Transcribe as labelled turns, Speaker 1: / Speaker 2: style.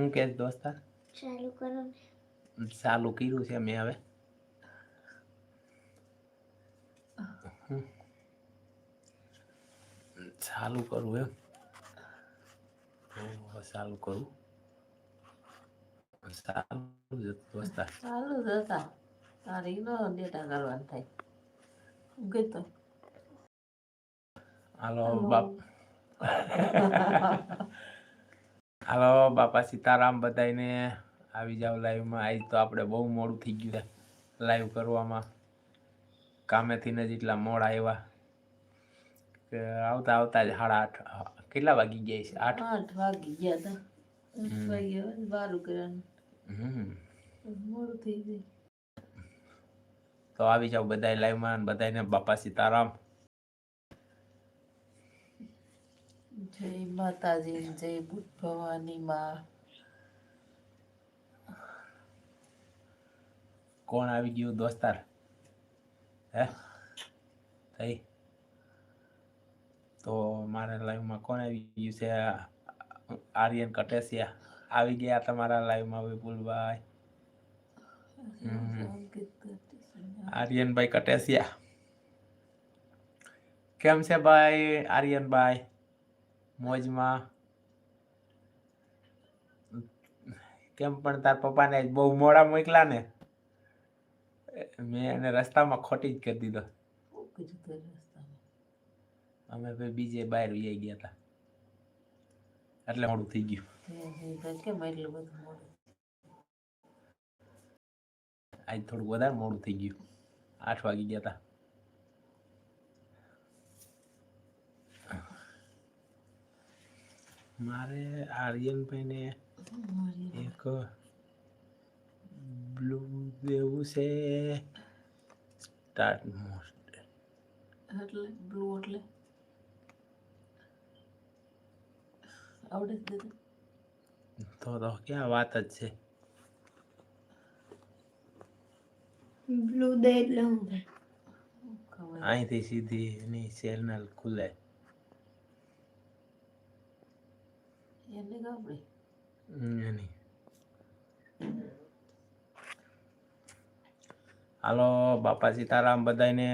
Speaker 1: શું કે દોસ્તાર
Speaker 2: ચાલુ કરો ને.
Speaker 1: ચાલુ કર્યું છે મેં હવે. ચાલુ કરું એમ. ચાલુ કરું. ચાલુ દોસ્તાર
Speaker 3: ચાલુ હતા. તારે ડેટા કરવાનું થાય. હું તો
Speaker 1: હાલો. બાપ. હાલો બાપા સીતારામ બધાને આવી જાવ લાઈવમાં આજ તો આપણે બહુ મોડું થઈ ગયું છે લાઈવ કરવામાં. કામેથી જ એટલા મોડા આવ્યા. કે આવતા આવતા જ સાડા આઠ કેટલા વાગી ગયા છે? આઠ?
Speaker 3: આઠ વાગી ગયા હતા. ને બારું કરવાનું. મોડું થઈ ગયું.
Speaker 1: તો આવી જાવ બધા લાઈવમાં બધાને બાપા સીતારામ.
Speaker 3: જય માતાજી જય બુદ્ધ ભવાની માં.
Speaker 1: કોણ આવી ગયું દોસ્તાર? હે? થઈ? તો મારા લાઈવમાં કોણ આવી ગયું છે? આર્યન કટેસિયા આવી ગયા તમારા લાઈવમાં વિપુલભાઈ. આર્યનભાઈ કટેસિયા કેમ છે ભાઈ આર્યનભાઈ? મોજમાં. કેમ પણ તાર પપ્પાને બહુ મોડા મોકલા ને. મેં એને રસ્તામાં ખોટી જ કરી દીધો. અમે ભાઈ બીજે બહાર વહી ગયા હતા એટલે મોડું થઈ ગયું.
Speaker 3: કેમ એટલું બધું મોડું?
Speaker 1: આજ થોડું વધારે મોડું થઈ ગયું. આઠ વાગી ગયા હતા મારે આર્યનભાઈને એક બ્લુ દેવું છે. Start most.
Speaker 3: એટલે બ્લુ એટલે? આવડે
Speaker 1: તો તો ક્યાં વાત જ છે?
Speaker 2: બ્લુ દે એટલે હું
Speaker 1: અહીંથી સીધી એની ચેનલ ખુલે.
Speaker 3: એને ખબર
Speaker 1: હમ, એની હાલો બાપા સીતારામ બધાને